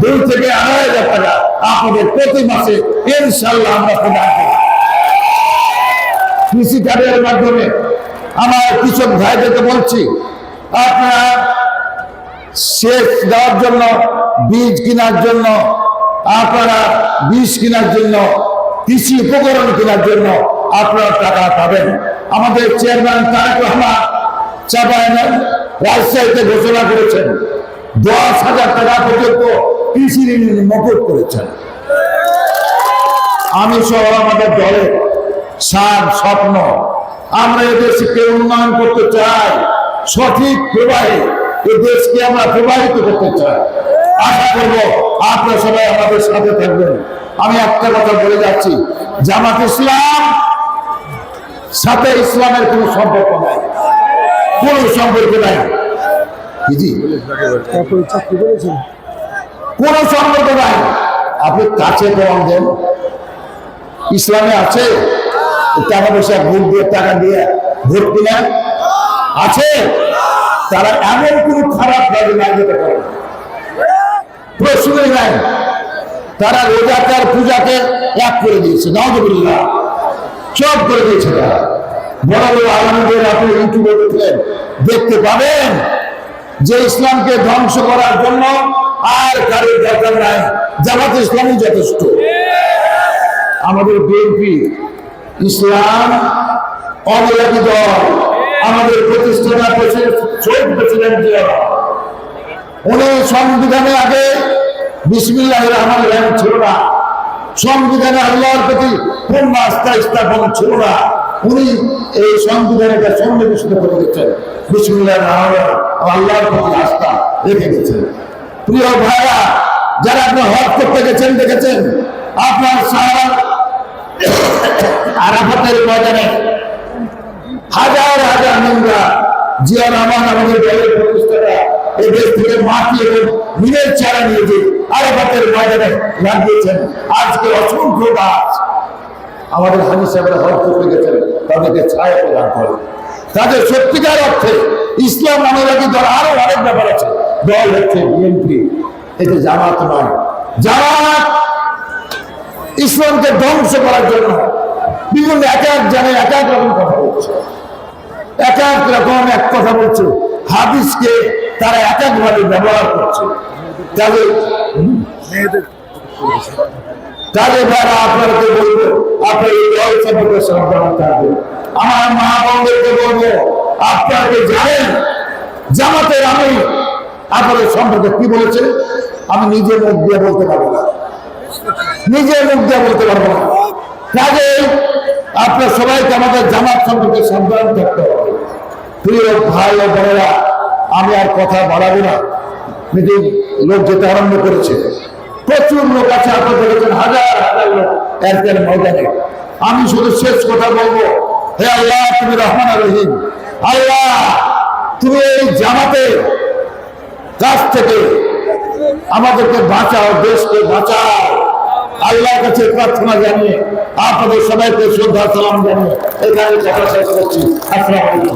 দুই থেকে আড়াই হাজার টাকা আপনাদের প্রতি মাসে ইনশাল্লাহ আমরা প্রদান করি কৃষি কার্ডের মাধ্যমে আমার কৃষক ভাইদেরকে বলছি, আপনারা সেচ দেওয়ার জন্য, বীজ কেনার জন্য, আপনারা বীজ কেনার জন্য, কৃষি উপকরণ কেনার জন্য আপনারা টাকা পাবেন। আমাদের চেয়ারম্যান তারেক রহমান চাপায়ন রাজশাহীতে ঘোষণা করেছেন দশ হাজার টাকা পর্যন্ত কৃষি ঋণ মকুব করেছেন। আমি সহ আমাদের দলের সার স্বপ্ন। আমরা এদেশকে উন্নয়ন করতে চাই, সঠিক প্রবাহে এ দেশকে আমরা প্রবাহিত করতে চাই। আশা করব আপনারা সবাই আমাদের সাথে থাকবেন। আমি একটা কথা বলে যাচ্ছি, জামাত ইসলাম, সাথে ইসলামের কোনো সম্পর্ক নাই। কোনো সম্পর্ক নাই। জি তারপরে চাকরি করেছেন? কোনো সম্পর্ক নাই। আপনি কাছে প্রমাণ দেন। ইসলামে আছে? টাকা পয়সা ভোট দিয়ে টাকা দিয়ে ভোট কিনা? আছে। তারা এমন কোন খারাপ কাজে না যেতে পারে। প্রশ্নই নাই। তারা রোজাকার পূজাকে এক করে দিয়েছে। নজবুল্লাহ সব করে দিয়েছে তারা। বড় বড় আলমদের আপনি ইউটিউবে দেখলেন। দেখতে পাবেন। যে ইসলামকে ধ্বংস করার জন্য আর কারোর দরকার নাই। জামাত ইসলামই যথেষ্ট। আমাদের বিএনপি, ইসলাম অবলাপী দল আমাদের প্রতিষ্ঠাতা শহীদ প্রেসিডেন্ট উনি সংবিধানে আগে বিসমিল্লাহ রহমান রহিম ছিল না। সংবিধানে আল্লাহর প্রতি পূর্ণ আস্থা স্থাপন ছিল না। উনি এই করে দিচ্ছেন বিসমিল্লাহ আল্লাহর প্রতি আস্থা রেখে গেছেন প্রিয় ভাইরা, যারা আপনি হজ করতে গেছেন, দেখেছেন? আপনার সাহারা আরাফাতের ময়দানে হাজার হাজার নোংরা জিয়া আমাদের দলের প্রতিষ্ঠাতা এই দেশ থেকে মাটি এবং মিনের চারা নিয়ে যে আরাফাতের ময়দানে লাগিয়েছেন। আজকে অসংখ্য গাছ আমাদের হাজি সাহেবরা হজ করতে গেছেন, তাদেরকে ছায়া প্রদান করে। তাদের সত্যিকার অর্থে ইসলাম অনুরাগী দল আরও অনেক ব্যাপার আছে। দল হচ্ছে বিএনপি, এতে জামাত নয়। জামাত ইসলামকে ধ্বংস করার জন্য বিভিন্ন এক এক জানে এক এক রকম কথা বলছে। এক এক রকম এক কথা বলছে। হাদিসকে তারা এক এক ভাবে ব্যবহার করছে। তাদের তাদের দ্বারা আপনাদেরকে বলব আপনার এই দল থাকবেন আমার মা বোনদেরকে বলব, আপনাকে জানেন, জামাতের আমি আপনাদের সম্পর্কে কি বলেছে? আমি নিজের মুখ দিয়ে বলতে পারব না। নিজের মুখ দিয়ে বলতে পারব না। কাজে আপনার সবাইকে আমাদের জামাত সম্পর্কে সাবধান থাকতে হবে। প্রিয় ভাই ও বোনেরা, আমি আর কথা বাড়াবো না। মিটিং লোক যেতে আরম্ভ করেছে। প্রচুর লোক আছে, আপনার দেখেছেন, হাজার হাজার লোক এয়ারটেল ময়দানে। আমি শুধু শেষ কথা বলব, হে আল্লাহ, তুমি রহমান রহিম। আল্লাহ, তুমি এই জামাতের কাছ থেকে আমাদেরকে বাঁচাও, দেশকে বাঁচাও। আল্লাহর কাছে প্রার্থনা জানিয়ে, আপনাদের সবাইকে শ্রদ্ধা, সালাম জানিয়ে এখানে কথা শেষ করছি। আসসালামু